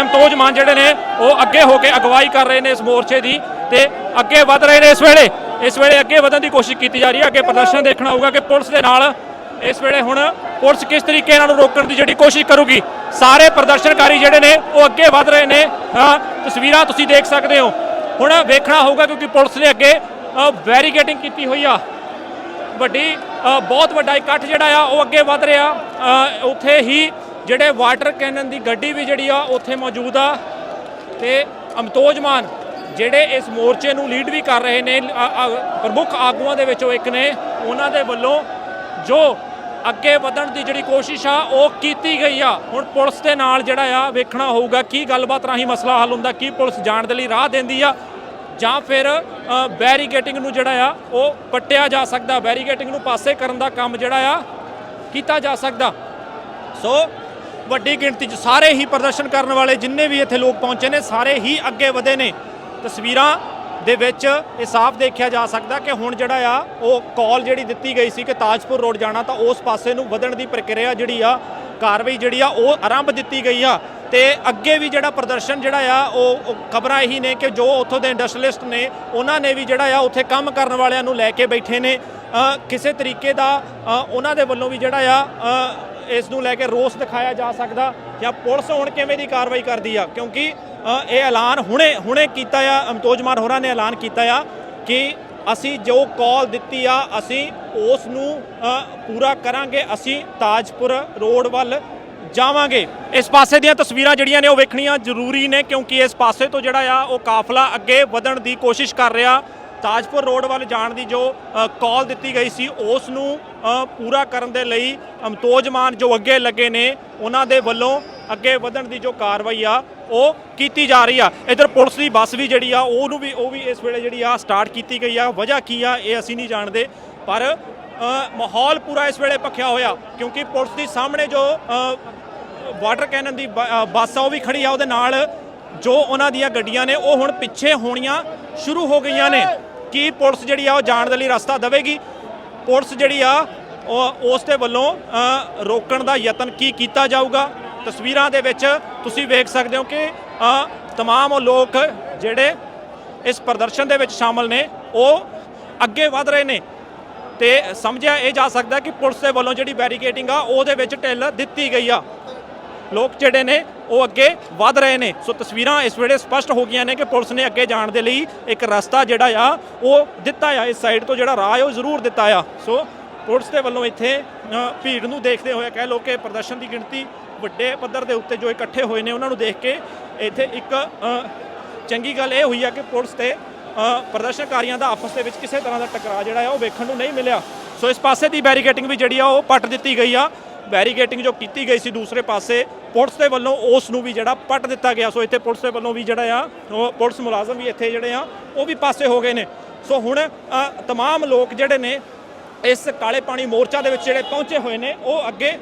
ਅਮਤੋਜ ਮਾਨ ਜਿਹੜੇ ਨੇ, ਉਹ ਅੱਗੇ ਹੋ ਕੇ ਅਗਵਾਈ ਕਰ ਰਹੇ ਨੇ ਇਸ ਮੋਰਚੇ ਦੀ ਤੇ ਅੱਗੇ ਵਧ ਰਹੇ ਨੇ ਇਸ ਵੇਲੇ। ਇਸ ਵੇਲੇ ਅੱਗੇ ਵਧਣ ਦੀ ਕੋਸ਼ਿਸ਼ ਕੀਤੀ ਜਾ ਰਹੀ ਹੈ। ਅੱਗੇ ਪ੍ਰਦਰਸ਼ਨ ਦੇਖਣਾ ਹੋਊਗਾ ਕਿ ਪੁਲਿਸ ਦੇ ਨਾਲ ਇਸ ਵੇਲੇ ਹੁਣ ਪੁਲਿਸ ਕਿਸ ਤਰੀਕੇ ਨਾਲ ਰੋਕਣ ਦੀ ਜਿਹੜੀ ਕੋਸ਼ਿਸ਼ ਕਰੂਗੀ। ਸਾਰੇ ਪ੍ਰਦਰਸ਼ਨਕਾਰੀ ਜਿਹੜੇ ਨੇ, ਉਹ ਅੱਗੇ ਵਧ ਰਹੇ ਨੇ। ਤਸਵੀਰਾਂ ਤੁਸੀਂ ਦੇਖ ਸਕਦੇ ਹੋ। ਹੁਣ ਵੇਖਣਾ ਹੋਊਗਾ ਕਿਉਂਕਿ ਪੁਲਿਸ ਨੇ ਅੱਗੇ ਵੈਰੀਗੇਟਿੰਗ ਕੀਤੀ ਹੋਈ ਆ। ਵੱਡੀ ਬਹੁਤ ਵੱਡਾ ਇਕੱਠ ਜਿਹੜਾ ਆ, ਉਹ ਅੱਗੇ ਵਧ ਰਿਹਾ। ਉੱਥੇ ਹੀ ਜਿਹੜੇ ਵਾਟਰ ਕੈਨਨ ਦੀ ਗੱਡੀ ਵੀ ਜਿਹੜੀ ਆ ਉੱਥੇ ਮੌਜੂਦ ਆ ਤੇ ਅਮਤੋਜ ਮਾਨ ਜਿਹੜੇ ਇਸ ਮੋਰਚੇ ਨੂੰ ਲੀਡ ਵੀ ਕਰ ਰਹੇ ਨੇ ਪ੍ਰਮੁੱਖ ਆਗੂਆਂ ਦੇ ਵਿੱਚੋਂ ਇੱਕ ਨੇ, ਉਹਨਾਂ ਦੇ ਵੱਲੋਂ ਜੋ ਅੱਗੇ ਵਧਣ ਦੀ ਜਿਹੜੀ ਕੋਸ਼ਿਸ਼ ਆ, ਉਹ ਕੀਤੀ ਗਈ ਆ। ਹੁਣ ਪੁਲਿਸ ਦੇ ਨਾਲ ਜਿਹੜਾ ਆ, ਵੇਖਣਾ ਹੋਊਗਾ ਕੀ ਗੱਲਬਾਤ ਰਾਹੀਂ ਮਸਲਾ ਹੱਲ ਹੁੰਦਾ, ਕੀ ਪੁਲਿਸ ਜਾਣ ਦੇ ਲਈ ਰਾਹ ਦਿੰਦੀ ਆ, ਜਾਂ ਫਿਰ ਬੈਰੀਗੇਟਿੰਗ ਨੂੰ ਜਿਹੜਾ ਆ, ਉਹ ਪੱਟਿਆ ਜਾ ਸਕਦਾ ਬੈਰੀਗੇਟਿੰਗ ਨੂੰ ਪਾਸੇ ਕਰਨ ਦਾ ਕੰਮ ਜਿਹੜਾ ਆ ਕੀਤਾ ਜਾ ਸਕਦਾ। ਸੋ ਵੱਡੀ ਗਿਣਤੀ 'ਚ ਸਾਰੇ ਹੀ ਪ੍ਰਦਰਸ਼ਨ ਕਰਨ ਵਾਲੇ ਜਿੰਨੇ ਵੀ ਇੱਥੇ ਲੋਕ ਪਹੁੰਚੇ ਨੇ, ਸਾਰੇ ਹੀ ਅੱਗੇ ਵਧੇ ਨੇ। ਤਸਵੀਰਾਂ ਦੇ ਵਿੱਚ ਇਹ ਸਾਫ਼ ਦੇਖਿਆ ਜਾ ਸਕਦਾ ਕਿ ਹੁਣ ਜਿਹੜਾ ਆ, ਉਹ ਕਾਲ ਜਿਹੜੀ ਦਿੱਤੀ ਗਈ ਸੀ ਕਿ ਤਾਜਪੁਰ ਰੋਡ ਜਾਣਾ, ਤਾਂ ਉਸ ਪਾਸੇ ਨੂੰ ਵਧਣ ਦੀ ਪ੍ਰਕਿਰਿਆ ਜਿਹੜੀ ਆ, ਕਾਰਵਾਈ ਜਿਹੜੀ ਆ, ਉਹ ਆਰੰਭ ਦਿੱਤੀ ਗਈ ਆ। ਤੇ ਅੱਗੇ ਵੀ ਜਿਹੜਾ ਪ੍ਰਦਰਸ਼ਨ ਜਿਹੜਾ ਆ, ਉਹ ਖਬਰਾਂ ਇਹੀ ਨੇ ਕਿ ਜੋ ਉੱਥੋਂ ਦੇ ਇੰਡਸਟਰੀਲਿਸਟ ਨੇ, ਉਹਨਾਂ ਨੇ ਵੀ ਜਿਹੜਾ ਆ, ਉੱਥੇ ਕੰਮ ਕਰਨ ਵਾਲਿਆਂ ਨੂੰ ਲੈ ਕੇ ਬੈਠੇ ਨੇ। ਕਿਸੇ ਤਰੀਕੇ ਦਾ ਉਹਨਾਂ ਦੇ ਵੱਲੋਂ ਵੀ ਜਿਹੜਾ ਆ ਇਸ ਨੂੰ ਲੈ ਕੇ ਰੋਸ ਦਿਖਾਇਆ ਜਾ ਸਕਦਾ ਜਾਂ ਪੁਲਿਸ ਹੁਣ ਕਿਵੇਂ ਦੀ ਕਾਰਵਾਈ ਕਰਦੀ ਆ? ਕਿਉਂਕਿ ਇਹ ਐਲਾਨ ਹੁਣੇ ਹੁਣੇ ਕੀਤਾ ਆ, ਅਮਤੋਜ ਮਾਨ ਹੋਰਾਂ ਨੇ ਐਲਾਨ ਕੀਤਾ ਆ ਕਿ ਅਸੀਂ ਜੋ ਕਾਲ ਦਿੱਤੀ ਆ, ਅਸੀਂ ਉਸ ਨੂੰ ਪੂਰਾ ਕਰਾਂਗੇ, ਅਸੀਂ ਤਾਜਪੁਰ ਰੋਡ ਵੱਲ ਜਾਵਾਂਗੇ। ਇਸ ਪਾਸੇ ਦੀਆਂ ਤਸਵੀਰਾਂ ਜਿਹੜੀਆਂ ਨੇ ਉਹ ਵੇਖਣੀਆਂ ਜ਼ਰੂਰੀ ਨੇ ਕਿਉਂਕਿ ਇਸ ਪਾਸੇ ਤੋਂ ਜਿਹੜਾ ਆ, ਉਹ ਕਾਫਲਾ ਅੱਗੇ ਵਧਣ ਦੀ ਕੋਸ਼ਿਸ਼ ਕਰ ਰਿਹਾ। ਤਾਜਪੁਰ ਰੋਡ ਵੱਲ ਜਾਣ ਦੀ ਜੋ ਅ, ਕਾਲ ਦਿੱਤੀ ਗਈ ਸੀ ਉਸ ਨੂੰ ਪੂਰਾ ਕਰਨ ਦੇ ਲਈ ਅਮਤੋਜ ਮਾਨ ਜੋ ਅੱਗੇ ਲੱਗੇ ਨੇ ਉਹਨਾਂ ਦੇ ਵੱਲੋਂ ਅੱਗੇ ਵਧਣ ਦੀ ਜੋ ਕਾਰਵਾਈ ਆ ਉਹ ਕੀਤੀ ਜਾ ਰਹੀ ਆ। ਇਧਰ ਪੁਲਿਸ ਦੀ ਬੱਸ ਵੀ ਜਿਹੜੀ ਆ ਉਹਨੂੰ ਵੀ ਉਹ ਵੀ ਇਸ ਵੇਲੇ ਜਿਹੜੀ ਆ ਸਟਾਰਟ ਕੀਤੀ ਗਈ ਆ। ਵਜ੍ਹਾ ਕੀ ਆ ਇਹ ਅਸੀਂ ਨਹੀਂ ਜਾਣਦੇ ਪਰ ਮਾਹੌਲ ਪੂਰਾ ਇਸ ਵੇਲੇ ਭਖਿਆ ਹੋਇਆ ਕਿਉਂਕਿ ਪੁਲਿਸ ਦੀ ਸਾਹਮਣੇ ਜੋ ਵਾਟਰ ਕੈਨਨ ਦੀ ਬ- ਬੱਸ ਆ ਉਹ ਵੀ ਖੜੀ ਆ ਉਹਦੇ ਨਾਲ ਜੋ ਉਹਨਾਂ ਦੀਆਂ ਗੱਡੀਆਂ ਨੇ ਉਹ ਹੁਣ ਪਿੱਛੇ ਹੋਣੀਆਂ ਸ਼ੁਰੂ ਹੋ ਗਈਆਂ ਨੇ। ਕੀ ਪੁਲਿਸ ਜਿਹੜੀ ਆ ਉਹ ਜਾਣ ਦੇ ਲਈ ਰਸਤਾ ਦੇਵੇਗੀ? ਪੁਲਿਸ ਜਿਹੜੀ ਆ ਉਹ ਉਸ ਦੇ ਵੱਲੋਂ ਰੋਕਣ ਦਾ ਯਤਨ ਕੀ ਕੀਤਾ ਜਾਊਗਾ? ਤਸਵੀਰਾਂ ਦੇ ਵਿੱਚ ਤੁਸੀਂ ਵੇਖ ਸਕਦੇ ਹੋ ਕਿ ਅ, ਤਮਾਮ ਉਹ ਲੋਕ ਜਿਹੜੇ ਇਸ ਪ੍ਰਦਰਸ਼ਨ ਦੇ ਵਿੱਚ ਸ਼ਾਮਲ ਨੇ ਉਹ ਅੱਗੇ ਵਧ ਰਹੇ ਨੇ। ਤੇ ਸਮਝਿਆ ਇਹ ਜਾ ਸਕਦਾ ਕਿ ਪੁਲਿਸ ਦੇ ਵੱਲੋਂ ਜਿਹੜੀ ਬੈਰੀਕੇਡਿੰਗ ਆ ਉਹਦੇ ਵਿੱਚ ਢਿੱਲ ਦਿੱਤੀ ਗਈ ਆ। ਲੋਕ ਜਿਹੜੇ ਨੇ ਉਹ ਅੱਗੇ ਵਧ ਰਹੇ ਨੇ। ਸੋ ਤਸਵੀਰਾਂ ਇਸ ਵੇਲੇ ਸਪਸ਼ਟ ਹੋ ਗਈਆਂ ਨੇ ਕਿ ਪੁਲਿਸ ਨੇ ਅੱਗੇ ਜਾਣ ਦੇ ਲਈ ਇੱਕ ਰਸਤਾ ਜਿਹੜਾ ਆ, ਉਹ ਦਿੱਤਾ ਆ। ਇਸ ਸਾਈਡ ਤੋਂ ਜਿਹੜਾ ਰਾਹ ਹੈ ਉਹ ਜ਼ਰੂਰ ਦਿੱਤਾ ਆ। ਸੋ ਪੁਲਿਸ ਦੇ ਵੱਲੋਂ ਇੱਥੇ ਭੀੜ ਨੂੰ ਦੇਖਦੇ ਹੋਏ ਕਹਿ ਲੋ ਕਿ ਪ੍ਰਦਰਸ਼ਨ ਦੀ ਗਿਣਤੀ ਵੱਡੇ ਪੱਧਰ ਦੇ ਉੱਤੇ ਜੋ ਇਕੱਠੇ ਹੋਏ ਨੇ, ਉਹਨਾਂ ਨੂੰ ਦੇਖ ਕੇ ਇੱਥੇ ਇੱਕ ਚੰਗੀ ਗੱਲ ਇਹ ਹੋਈ ਆ ਕਿ ਪੁਲਿਸ ਤੇ ਪ੍ਰਦਰਸ਼ਨਕਾਰੀਆਂ ਦਾ ਆਪਸ ਦੇ ਵਿੱਚ ਕਿਸੇ ਤਰ੍ਹਾਂ ਦਾ ਟਕਰਾਅ ਜਿਹੜਾ ਆ, ਉਹ ਵੇਖਣ ਨੂੰ ਨਹੀਂ ਮਿਲਿਆ। ਸੋ ਇਸ ਪਾਸੇ ਦੀ ਬੈਰੀਕੇਟਿੰਗ ਵੀ ਜਿਹੜੀ ਆ, ਉਹ ਪੱਟ ਦਿੱਤੀ ਗਈ ਆ। ਬੈਰੀਕੇਟਿੰਗ ਜੋ ਕੀਤੀ ਗਈ ਸੀ ਦੂਸਰੇ ਪਾਸੇ ਪੁਲਿਸ ਦੇ ਵੱਲੋਂ ਉਸ ਨੂੰ ਵੀ ਜਿਹੜਾ ਪੱਟ ਦਿੱਤਾ ਗਿਆ। ਸੋ ਇੱਥੇ ਪੁਲਿਸ ਦੇ ਵੱਲੋਂ ਵੀ ਜਿਹੜਾ ਆ ਉਹ ਪੁਲਿਸ ਮੁਲਾਜ਼ਮ ਵੀ ਇੱਥੇ ਜਿਹੜੇ ਆ ਉਹ ਵੀ ਪਾਸੇ ਹੋ ਗਏ ਨੇ। ਸੋ ਹੁਣ ਅ, ਤਮਾਮ ਲੋਕ ਜਿਹੜੇ ਨੇ ਇਸ ਕਾਲੇ ਪਾਣੀ ਮੋਰਚਾ ਦੇ ਵਿੱਚ ਜਿਹੜੇ ਪਹੁੰਚੇ ਹੋਏ ਨੇ ਉਹ ਅੱਗੇ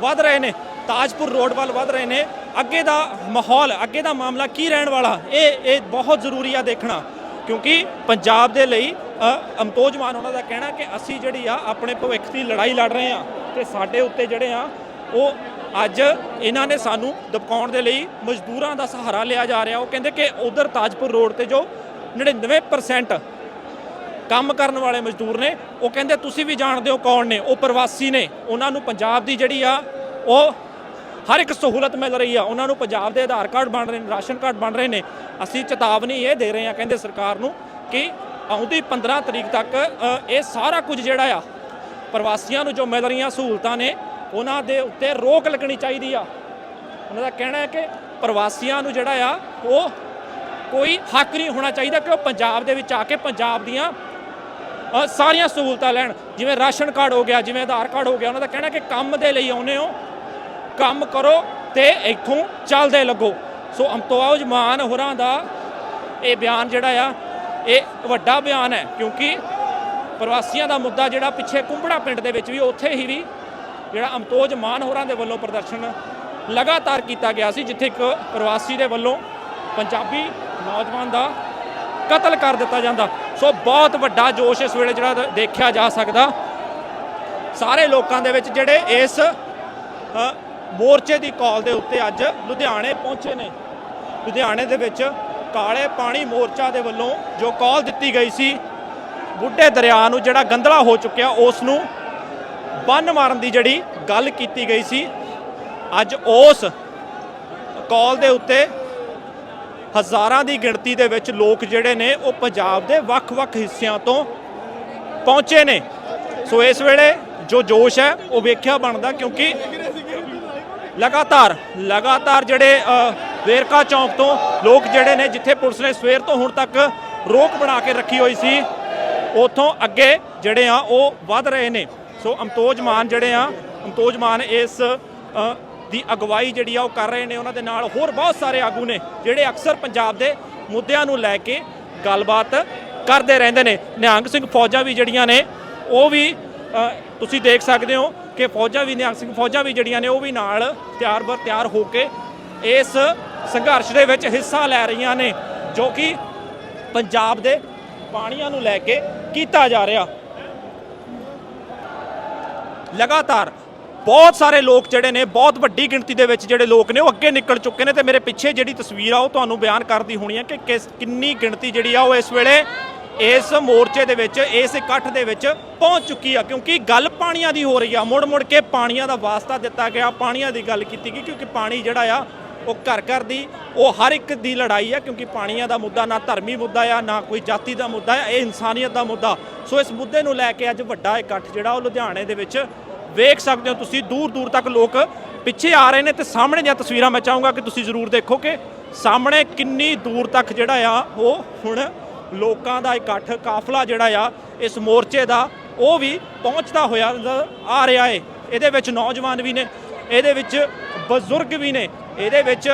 ਵੱਧ ਰਹੇ ਨੇ। ਤਾਜਪੁਰ ਰੋਡ ਵੱਲ ਵੱਧ ਰਹੇ ਨੇ। ਅੱਗੇ ਦਾ ਮਾਹੌਲ ਅੱਗੇ ਦਾ ਮਾਮਲਾ ਕੀ ਰਹਿਣ ਵਾਲਾ ਇਹ ਇਹ ਬਹੁਤ ਜ਼ਰੂਰੀ ਆ ਦੇਖਣਾ। ਕਿਉਂਕਿ ਪੰਜਾਬ ਦੇ ਲਈ ਅਮਤੋਜ ਮਾਨ ਉਹਨਾਂ ਦਾ ਕਹਿਣਾ ਕਿ ਅਸੀਂ ਜਿਹੜੀ ਆ ਆਪਣੇ ਭਵਿੱਖ ਦੀ ਲੜਾਈ ਲੜ ਰਹੇ ਆ ਤੇ ਸਾਡੇ ਉੱਤੇ ਜਿਹੜੇ ਆ ਉਹ ਅੱਜ ਇਹਨਾਂ ਨੇ ਸਾਨੂੰ ਦਬਕਾਉਣ ਦੇ ਲਈ ਮਜ਼ਦੂਰਾਂ ਦਾ ਸਹਾਰਾ ਲਿਆ ਜਾ ਰਿਹਾ। ਉਹ ਕਹਿੰਦੇ ਕਿ ਉਧਰ ਤਾਜਪੁਰ ਰੋਡ ਤੇ ਜੋ 99% ਕੰਮ ਕਰਨ ਵਾਲੇ ਮਜ਼ਦੂਰ ਨੇ, ਉਹ ਕਹਿੰਦੇ ਤੁਸੀਂ ਵੀ ਜਾਣਦੇ ਹੋ ਕੌਣ ਨੇ, ਉਹ ਪ੍ਰਵਾਸੀ ਨੇ। ਉਹਨਾਂ ਨੂੰ ਪੰਜਾਬ ਦੀ ਜਿਹੜੀ ਆ, ਉਹ ਹਰ ਇੱਕ ਸਹੂਲਤ ਮਿਲ ਰਹੀ ਆ। ਉਹਨਾਂ ਨੂੰ ਪੰਜਾਬ ਦੇ ਆਧਾਰ ਕਾਰਡ ਬਣ ਰਹੇ ਨੇ, ਰਾਸ਼ਨ ਕਾਰਡ ਬਣ ਰਹੇ ਨੇ। ਅਸੀਂ ਚੇਤਾਵਨੀ ਇਹ ਦੇ ਰਹੇ ਆ ਕਹਿੰਦੇ ਸਰਕਾਰ ਨੂੰ ਕਿ ਆਉਂਦੀ 15 ਤਰੀਕ ਤੱਕ ਇਹ ਸਾਰਾ ਕੁਝ ਜਿਹੜਾ ਆ, ਪ੍ਰਵਾਸੀਆਂ ਨੂੰ ਜੋ ਮਿਲ ਰਹੀਆਂ ਸਹੂਲਤਾਂ ਨੇ ਉਹਨਾਂ ਦੇ ਉੱਤੇ ਰੋਕ ਲੱਗਣੀ ਚਾਹੀਦੀ ਆ। ਉਹਨਾਂ ਦਾ ਕਹਿਣਾ ਹੈ ਕਿ ਪ੍ਰਵਾਸੀਆਂ ਨੂੰ ਜਿਹੜਾ ਆ, ਉਹ ਕੋਈ ਹੱਕ ਨਹੀਂ ਹੋਣਾ ਚਾਹੀਦਾ ਕਿ ਉਹ ਪੰਜਾਬ ਦੇ ਵਿੱਚ ਆ ਕੇ ਪੰਜਾਬ ਦੀਆਂ ਸਾਰੀਆਂ ਸਹੂਲਤਾਂ ਲੈਣ। ਜਿਵੇਂ ਰਾਸ਼ਨ ਕਾਰਡ ਹੋ ਗਿਆ, ਜਿਵੇਂ ਆਧਾਰ ਕਾਰਡ ਹੋ ਗਿਆ, ਉਹਨਾਂ ਦਾ ਕਹਿਣਾ ਕਿ ਕੰਮ ਦੇ ਲਈ ਆਉਨੇ ਹੋ, ਕੰਮ ਕਰੋ ਤੇ ਇੱਥੋਂ ਚੱਲਦੇ ਲੱਗੋ। ਸੋ ਅਮਤੋਜ ਮਾਨ ਹੋਰਾਂ ਦਾ ਇਹ ਬਿਆਨ ਜਿਹੜਾ ਆ, ਇਹ ਵੱਡਾ ਬਿਆਨ ਹੈ ਕਿਉਂਕਿ ਪ੍ਰਵਾਸੀਆਂ ਦਾ ਮੁੱਦਾ ਜਿਹੜਾ ਪਿੱਛੇ ਕੁੰਬੜਾ ਪਿੰਡ ਦੇ ਵਿੱਚ ਵੀ, ਉੱਥੇ ਹੀ ਵੀ ਜਿਹੜਾ ਅਮਤੋਜ ਮਾਨ ਹੋਰਾਂ ਦੇ ਵੱਲੋਂ ਪ੍ਰਦਰਸ਼ਨ ਲਗਾਤਾਰ ਕੀਤਾ ਗਿਆ ਸੀ, ਜਿੱਥੇ ਇੱਕ ਪ੍ਰਵਾਸੀ ਦੇ ਵੱਲੋਂ ਪੰਜਾਬੀ ਨੌਜਵਾਨ ਦਾ ਕਤਲ ਕਰ ਦਿੱਤਾ ਜਾਂਦਾ। ਸੋ ਬਹੁਤ ਵੱਡਾ ਜੋਸ਼ ਇਸ ਵੇਲੇ ਜਿਹੜਾ ਦੇਖਿਆ ਜਾ ਸਕਦਾ। ਸਾਰੇ ਲੋਕਾਂ ਦੇ ਵਿੱਚ ਜਿਹੜੇ ਇਸ ਮੋਰਚੇ ਦੀ ਕਾਲ ਦੇ ਉੱਤੇ ਅੱਜ ਲੁਧਿਆਣੇ ਪਹੁੰਚੇ ਨੇ। ਲੁਧਿਆਣੇ ਦੇ ਵਿੱਚ ਕਾਲੇ ਪਾਣੀ ਮੋਰਚਾ ਦੇ ਵੱਲੋਂ ਜੋ ਕਾਲ ਦਿੱਤੀ ਗਈ ਸੀ, ਬੁੱਢੇ ਦਰਿਆ ਨੂੰ ਜਿਹੜਾ ਗੰਦਲਾ ਹੋ ਚੁੱਕਿਆ, ਉਸ ਨੂੰ ਬੰਨ ਮਾਰਨ ਦੀ ਜਿਹੜੀ ਗੱਲ ਕੀਤੀ ਗਈ ਸੀ, ਅੱਜ ਉਸ ਕਾਲ ਦੇ ਉੱਤੇ ਹਜ਼ਾਰਾਂ ਦੀ ਗਿਣਤੀ ਦੇ ਵਿੱਚ ਲੋਕ ਜਿਹੜੇ ਨੇ ਉਹ ਪੰਜਾਬ ਦੇ ਵੱਖ-ਵੱਖ ਹਿੱਸਿਆਂ ਤੋਂ ਪਹੁੰਚੇ ਨੇ। ਸੋ ਇਸ ਵੇਲੇ ਜੋ ਜੋਸ਼ ਹੈ, ਉਹ ਵੇਖਿਆ ਬਣਦਾ ਕਿਉਂਕਿ ਲਗਾਤਾਰ ਲਗਾਤਾਰ ਜਿਹੜੇ ਵੇਰਕਾ ਚੌਂਕ ਤੋਂ ਲੋਕ ਜਿਹੜੇ ਨੇ, ਜਿੱਥੇ ਪੁਲਿਸ ਨੇ ਸਵੇਰ ਤੋਂ ਹੁਣ ਤੱਕ ਰੋਕ ਬਣਾ ਕੇ ਰੱਖੀ ਹੋਈ ਸੀ, ਉਥੋਂ ਅੱਗੇ ਜਿਹੜੇ ਆ, ਉਹ ਵੱਧ ਰਹੇ ਨੇ। ਸੋ ਅਮਤੋਜ ਮਾਨ ਜਿਹੜੇ ਆ ਅਮਤੋਜ ਮਾਨ ਇਸ ਦੀ ਅਗਵਾਈ ਜਿਹੜੀ ਆ ਉਹ ਕਰ ਰਹੇ ਨੇ, ਉਹਨਾਂ ਦੇ ਨਾਲ ਹੋਰ ਬਹੁਤ ਸਾਰੇ ਆਗੂ ਨੇ ਜਿਹੜੇ ਅਕਸਰ ਪੰਜਾਬ ਦੇ ਮੁੱਦਿਆਂ ਨੂੰ ਲੈ ਕੇ ਗੱਲਬਾਤ ਕਰਦੇ ਰਹਿੰਦੇ ਨੇ। ਨਿਹੰਗ ਸਿੰਘ ਫੌਜਾਂ ਵੀ ਜਿਹੜੀਆਂ ਨੇ, ਉਹ ਵੀ ਤੁਸੀਂ ਦੇਖ ਸਕਦੇ ਹੋ ਕਿ ਫੌਜਾਂ ਵੀ, ਨਿਹੰਗ ਸਿੰਘ ਫੌਜਾਂ ਵੀ ਜਿਹੜੀਆਂ ਨੇ, ਉਹ ਵੀ ਨਾਲ ਤਿਆਰ ਬਰ ਤਿਆਰ ਹੋ ਕੇ ਇਸ ਸੰਘਰਸ਼ ਦੇ ਵਿੱਚ ਹਿੱਸਾ ਲੈ ਰਹੀਆਂ ਨੇ, ਜੋ ਕਿ ਪੰਜਾਬ ਦੇ ਪਾਣੀਆਂ ਨੂੰ ਲੈ ਕੇ ਕੀਤਾ ਜਾ ਰਿਹਾ। ਲਗਾਤਾਰ ਬਹੁਤ ਸਾਰੇ ਲੋਕ ਜਿਹੜੇ ਨੇ, ਬਹੁਤ ਵੱਡੀ ਗਿਣਤੀ ਦੇ ਵਿੱਚ ਜਿਹੜੇ ਲੋਕ ਨੇ, ਉਹ ਅੱਗੇ ਨਿਕਲ ਚੁੱਕੇ ਨੇ ਤੇ ਮੇਰੇ ਪਿੱਛੇ ਜਿਹੜੀ ਤਸਵੀਰ ਆ, ਉਹ ਤੁਹਾਨੂੰ ਬਿਆਨ ਕਰਦੀ ਹੋਣੀ ਹੈ ਕਿ ਕਿਸ, ਕਿੰਨੀ ਗਿਣਤੀ ਜਿਹੜੀ ਆ, ਉਹ ਇਸ ਵੇਲੇ ਇਸ ਮੋਰਚੇ ਦੇ ਵਿੱਚ, ਇਸ ਇਕੱਠ ਦੇ ਵਿੱਚ ਪਹੁੰਚ ਚੁੱਕੀ ਆ। ਕਿਉਂਕਿ ਗੱਲ ਪਾਣੀਆਂ ਦੀ ਹੋ ਰਹੀ ਆ। ਮੁੜ ਮੁੜ ਕੇ ਪਾਣੀਆਂ ਦਾ ਵਾਸਤਾ ਦਿੱਤਾ ਗਿਆ, ਪਾਣੀਆਂ ਦੀ ਗੱਲ ਕੀਤੀ ਗਈ, ਕਿਉਂਕਿ ਪਾਣੀ ਜਿਹੜਾ ਆ ਉਹ ਘਰ ਘਰ ਦੀ, ਉਹ ਹਰ ਇੱਕ ਦੀ ਲੜਾਈ ਹੈ ਕਿਉਂਕਿ ਪਾਣੀਆਂ ਦਾ ਮੁੱਦਾ ਨਾ ਧਰਮੀ ਮੁੱਦਾ ਆ, ਨਾ ਕੋਈ ਜਾਤੀ ਦਾ ਮੁੱਦਾ ਆ, ਇਹ ਇਨਸਾਨੀਅਤ ਦਾ ਮੁੱਦਾ। ਸੋ ਇਸ ਮੁੱਦੇ ਨੂੰ ਲੈ ਕੇ ਅੱਜ ਵੱਡਾ ਇਕੱਠ ਜਿਹੜਾ ਉਹ ਲੁਧਿਆਣੇ ਦੇ ਵਿੱਚ ਵੇਖ ਸਕਦੇ ਹੋ ਤੁਸੀਂ, ਦੂਰ ਦੂਰ ਤੱਕ ਲੋਕ ਪਿੱਛੇ ਆ ਰਹੇ ਨੇ ਤੇ ਸਾਹਮਣੇ ਦੀਆਂ ਤਸਵੀਰਾਂ ਮੈਂ ਚਾਹੂੰਗਾ ਕਿ ਤੁਸੀਂ ਜ਼ਰੂਰ ਦੇਖੋ ਕਿ ਸਾਹਮਣੇ ਕਿੰਨੀ ਦੂਰ ਤੱਕ ਜਿਹੜਾ ਆ, ਉਹ ਹੁਣ ਲੋਕਾਂ ਦਾ ਇਕੱਠ, ਕਾਫਲਾ ਜਿਹੜਾ ਆ, ਇਸ ਮੋਰਚੇ ਦਾ, ਉਹ ਵੀ ਪਹੁੰਚਦਾ ਹੋਇਆ ਆ ਰਿਹਾ ਏ। ਇਹਦੇ ਵਿੱਚ ਨੌਜਵਾਨ ਵੀ ਨੇ, ਇਹਦੇ ਵਿੱਚ ਬਜ਼ੁਰਗ ਵੀ ਨੇ। ਇਹਦੇ ਵਿੱਚ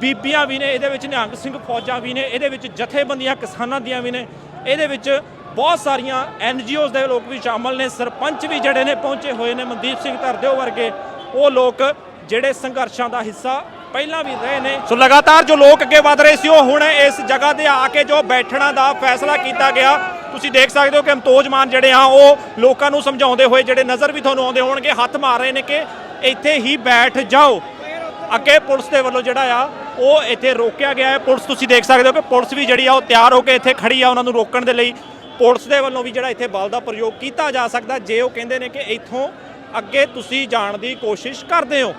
ਬੀਬੀਆਂ ਵੀ ਨੇ, ਇਹਦੇ ਵਿੱਚ ਨਿਹੰਗ ਸਿੰਘ ਫੌਜਾਂ ਵੀ ਨੇ, ਇਹਦੇ ਵਿੱਚ ਜਥੇਬੰਦੀਆਂ ਕਿਸਾਨਾਂ ਦੀਆਂ ਵੀ ਨੇ, ਇਹਦੇ ਵਿੱਚ ਬਹੁਤ ਸਾਰੀਆਂ ਐਨਜੀਓਜ਼ ਦੇ ਲੋਕ ਵੀ ਸ਼ਾਮਲ ਨੇ, ਸਰਪੰਚ ਵੀ ਜਿਹੜੇ ਨੇ ਪਹੁੰਚੇ ਹੋਏ ਨੇ ਮਨਦੀਪ ਸਿੰਘ ਧਰਦੇਓ ਵਰਗੇ, ਉਹ ਲੋਕ ਜਿਹੜੇ ਸੰਘਰਸ਼ਾਂ ਦਾ ਹਿੱਸਾ ਪਹਿਲਾਂ ਵੀ ਰਹੇ ਨੇ। ਸੋ ਲਗਾਤਾਰ ਜੋ ਲੋਕ ਅੱਗੇ ਵਧ ਰਹੇ ਸੀ, ਉਹ ਹੁਣ ਇਸ ਜਗ੍ਹਾ ਤੇ ਆ ਕੇ ਜੋ ਬੈਠਣਾ ਦਾ ਫੈਸਲਾ ਕੀਤਾ ਗਿਆ, ਤੁਸੀਂ ਦੇਖ ਸਕਦੇ ਹੋ ਕਿ ਅਮਤੋਜ ਮਾਨ ਜਿਹੜੇ ਆ, ਉਹ ਲੋਕਾਂ ਨੂੰ ਸਮਝਾਉਂਦੇ ਹੋਏ ਜਿਹੜੇ ਨਜ਼ਰ ਵੀ ਤੁਹਾਨੂੰ ਆਉਂਦੇ ਹੋਣਗੇ, ਹੱਥ ਮਾਰ ਰਹੇ ਨੇ ਕਿ ਇੱਥੇ ਹੀ ਬੈਠ ਜਾਓ। ਅੱਗੇ ਪੁਲਿਸ ਦੇ ਵੱਲੋਂ ਜਿਹੜਾ ਆ, ਉਹ ਇੱਥੇ ਰੋਕਿਆ ਗਿਆ ਹੈ। ਪੁਲਿਸ ਤੁਸੀਂ ਦੇਖ ਸਕਦੇ ਹੋ ਕਿ ਪੁਲਿਸ ਵੀ ਜਿਹੜੀ ਆ, ਉਹ ਤਿਆਰ ਹੋ ਕੇ ਇੱਥੇ ਖੜੀ ਆ ਉਹਨਾਂ ਨੂੰ ਰੋਕਣ ਦੇ ਲਈ। ਪੁਲਿਸ ਦੇ ਵੱਲੋਂ ਵੀ ਜਿਹੜਾ ਇੱਥੇ ਬਲ ਦਾ ਪ੍ਰਯੋਗ ਕੀਤਾ ਜਾ ਸਕਦਾ ਜੇ ਉਹ ਕਹਿੰਦੇ ਨੇ ਕਿ ਇੱਥੋਂ ਅੱਗੇ ਤੁਸੀਂ ਜਾਣ ਦੀ ਕੋਸ਼ਿਸ਼ ਕਰਦੇ ਹੋ।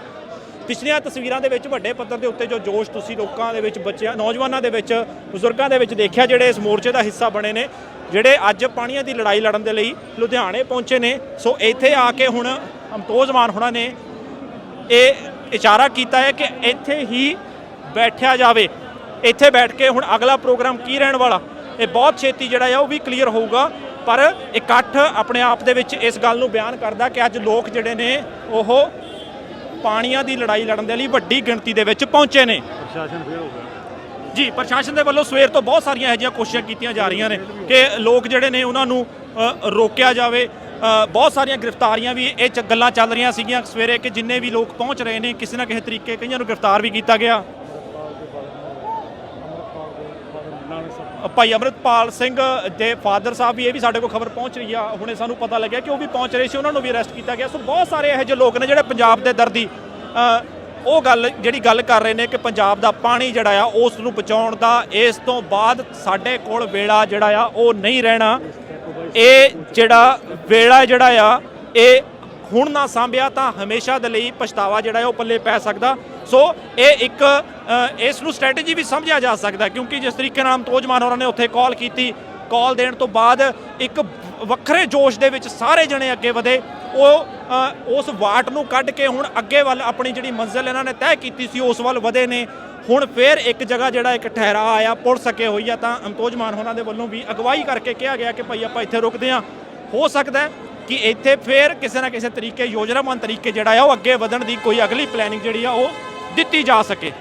ਪਿਛਲੀਆਂ ਤਸਵੀਰਾਂ ਦੇ ਵਿੱਚ ਵੱਡੇ ਪੱਧਰ ਦੇ ਉੱਤੇ ਜੋ ਜੋਸ਼ ਤੁਸੀਂ ਲੋਕਾਂ ਦੇ ਵਿੱਚ ਬੱਚਿਆਂ, ਨੌਜਵਾਨਾਂ ਦੇ ਵਿੱਚ, ਬਜ਼ੁਰਗਾਂ ਦੇ ਵਿੱਚ ਦੇਖਿਆ, ਜਿਹੜੇ ਇਸ ਮੋਰਚੇ ਦਾ ਹਿੱਸਾ ਬਣੇ ਨੇ, ਜਿਹੜੇ ਅੱਜ ਪਾਣੀਆਂ ਦੀ ਲੜਾਈ ਲੜਨ ਦੇ ਲਈ ਲੁਧਿਆਣੇ ਪਹੁੰਚੇ ਨੇ। ਸੋ ਇੱਥੇ ਆ ਕੇ ਹੁਣ ਅਮਤੋਜ਼ਮਾਨ ਮਾਨ ਨੇ ਇਹ ਇਸ਼ਾਰਾ ਕੀਤਾ ਹੈ ਕਿ ਇੱਥੇ ਹੀ ਬੈਠਿਆ ਜਾਵੇ। ਇੱਥੇ ਬੈਠ ਕੇ ਹੁਣ ਅਗਲਾ ਪ੍ਰੋਗਰਾਮ ਕੀ ਰਹਿਣ ਵਾਲਾ? ਇਹ ਬਹੁਤ ਛੇਤੀ ਜਿਹੜਾ ਆ ਉਹ ਵੀ ਕਲੀਅਰ ਹੋਊਗਾ। ਪਰ ਇਕੱਠ ਆਪਣੇ ਆਪ ਦੇ ਵਿੱਚ ਇਸ ਗੱਲ ਨੂੰ ਬਿਆਨ ਕਰਦਾ ਕਿ ਅੱਜ ਲੋਕ ਜਿਹੜੇ ਨੇ ਉਹ ਪਾਣੀਆਂ ਦੀ ਲੜਾਈ ਲੜਨ ਦੇ ਲਈ ਵੱਡੀ ਗਿਣਤੀ ਦੇ ਵਿੱਚ ਪਹੁੰਚੇ ਨੇ। ਪ੍ਰਸ਼ਾਸਨ ਫੇਰ ਹੋ ਗਿਆ ਜੀ ਪ੍ਰਸ਼ਾਸਨ ਦੇ ਵੱਲੋਂ ਸਵੇਰ ਤੋਂ ਬਹੁਤ ਸਾਰੀਆਂ ਇਹੋ ਜਿਹੀਆਂ ਕੋਸ਼ਿਸ਼ਾਂ ਕੀਤੀਆਂ ਜਾ ਰਹੀਆਂ ਨੇ ਕਿ ਲੋਕ ਜਿਹੜੇ ਨੇ ਉਹਨਾਂ ਨੂੰ ਰੋਕਿਆ ਜਾਵੇ। ਬਹੁਤ ਸਾਰੀਆਂ ਗ੍ਰਿਫਤਾਰੀਆਂ ਵੀ ਇਹ ਚ ਗੱਲਾਂ ਚੱਲ ਰਹੀਆਂ ਸੀਗੀਆਂ ਸਵੇਰੇ ਕਿ ਜਿੰਨੇ ਵੀ ਲੋਕ ਪਹੁੰਚ ਰਹੇ ਨੇ, ਕਿਸੇ ਨਾ ਕਿਸੇ ਤਰੀਕੇ ਕਈਆਂ ਨੂੰ ਗ੍ਰਿਫਤਾਰ ਵੀ ਕੀਤਾ ਗਿਆ। ਭਾਈ ਅਮਰਿਤਪਾਲ ਸਿੰਘ ਦੇ ਫਾਦਰ ਸਾਹਿਬ ਵੀ ਇਹ ਵੀ ਸਾਡੇ ਕੋਲ ਖਬਰ ਪਹੁੰਚ ਰਹੀ ਆ, ਹੁਣੇ ਸਾਨੂੰ ਪਤਾ ਲੱਗਿਆ ਕਿ ਉਹ ਵੀ ਪਹੁੰਚ ਰਹੇ ਸੀ, ਉਹਨਾਂ ਨੂੰ ਵੀ ਅਰੈਸਟ ਕੀਤਾ ਗਿਆ। ਸੋ ਬਹੁਤ ਸਾਰੇ ਇਹੋ ਜਿਹੇ ਲੋਕ ਨੇ ਜਿਹੜੇ ਪੰਜਾਬ ਦੇ ਦਰਦੀ ਉਹ ਗੱਲ ਜਿਹੜੀ ਗੱਲ ਕਰ ਰਹੇ ਨੇ ਕਿ ਪੰਜਾਬ ਦਾ ਪਾਣੀ ਜਿਹੜਾ ਆ, ਉਸ ਨੂੰ ਬਚਾਉਣ ਦਾ, ਇਸ ਤੋਂ ਬਾਅਦ ਸਾਡੇ ਕੋਲ ਵੇਲਾ ਜਿਹੜਾ ਆ, ਉਹ ਨਹੀਂ ਰਹਿਣਾ। ਇਹ ਜਿਹੜਾ ਵੇਲਾ ਜਿਹੜਾ ਆ, ਇਹ ਹੁਣ ਨਾ ਸਾਂਭਿਆ ਤਾਂ ਹਮੇਸ਼ਾ ਦੇ ਲਈ ਪਛਤਾਵਾ ਜਿਹੜਾ ਹੈ ਉਹ ਪੱਲੇ ਪੈ ਸਕਦਾ। ਸੋ ਇਹ ਇੱਕ ਇਸ ਨੂੰ ਸਟ੍ਰੈਟਜੀ ਵੀ ਸਮਝਿਆ ਜਾ ਸਕਦਾ ਕਿਉਂਕਿ ਜਿਸ ਤਰੀਕੇ ਨਾਲ ਅਮਤੋਜ ਮਾਨ ਹੋਰਾਂ ਨੇ ਉੱਥੇ ਕਾਲ ਕੀਤੀ ਕਾਲ ਦੇਣ ਤੋਂ ਬਾਅਦ ਇੱਕ ਵੱਖਰੇ ਜੋਸ਼ ਦੇ ਵਿੱਚ ਸਾਰੇ ਜਣੇ ਅੱਗੇ ਵਧੇ। ਉਹ ਉਸ ਵਾਟ ਨੂੰ ਕੱਢ ਕੇ ਹੁਣ ਅੱਗੇ ਵੱਲ ਆਪਣੀ ਜਿਹੜੀ ਮੰਜ਼ਿਲ ਇਹਨਾਂ ਨੇ ਤੈਅ ਕੀਤੀ ਸੀ, ਉਸ ਵੱਲ ਵਧੇ ਨੇ। ਹੁਣ ਫੇਰ ਇੱਕ ਜਗ੍ਹਾ ਜਿਹੜਾ ਇੱਕ ਠਹਿਰਾ ਆਇਆ, ਪੁਲ ਸਕੇ ਹੋਈ ਆ, ਤਾਂ ਅਮਤੋਜ ਮਾਨ ਹੋਣਾ ਦੇ ਵੱਲੋਂ ਵੀ ਅਗਵਾਈ ਕਰਕੇ ਕਿਹਾ ਗਿਆ ਕਿ ਭਾਈ ਆਪਾਂ ਇੱਥੇ ਰੁਕਦੇ ਹਾਂ ਹੋ ਸਕਦਾ ਕਿ ਇੱਥੇ ਫੇਰ ਕਿਸੇ ਨਾ ਕਿਸੇ ਤਰੀਕੇ ਯੋਜਨਾਬੰਦ ਤਰੀਕੇ ਜਿਹੜਾ ਆ, ਉਹ ਅੱਗੇ ਵਧਣ ਦੀ ਕੋਈ ਅਗਲੀ ਪਲੈਨਿੰਗ ਜਿਹੜੀ ਆ, ਉਹ ਦਿੱਤੀ ਜਾ ਸਕੇ।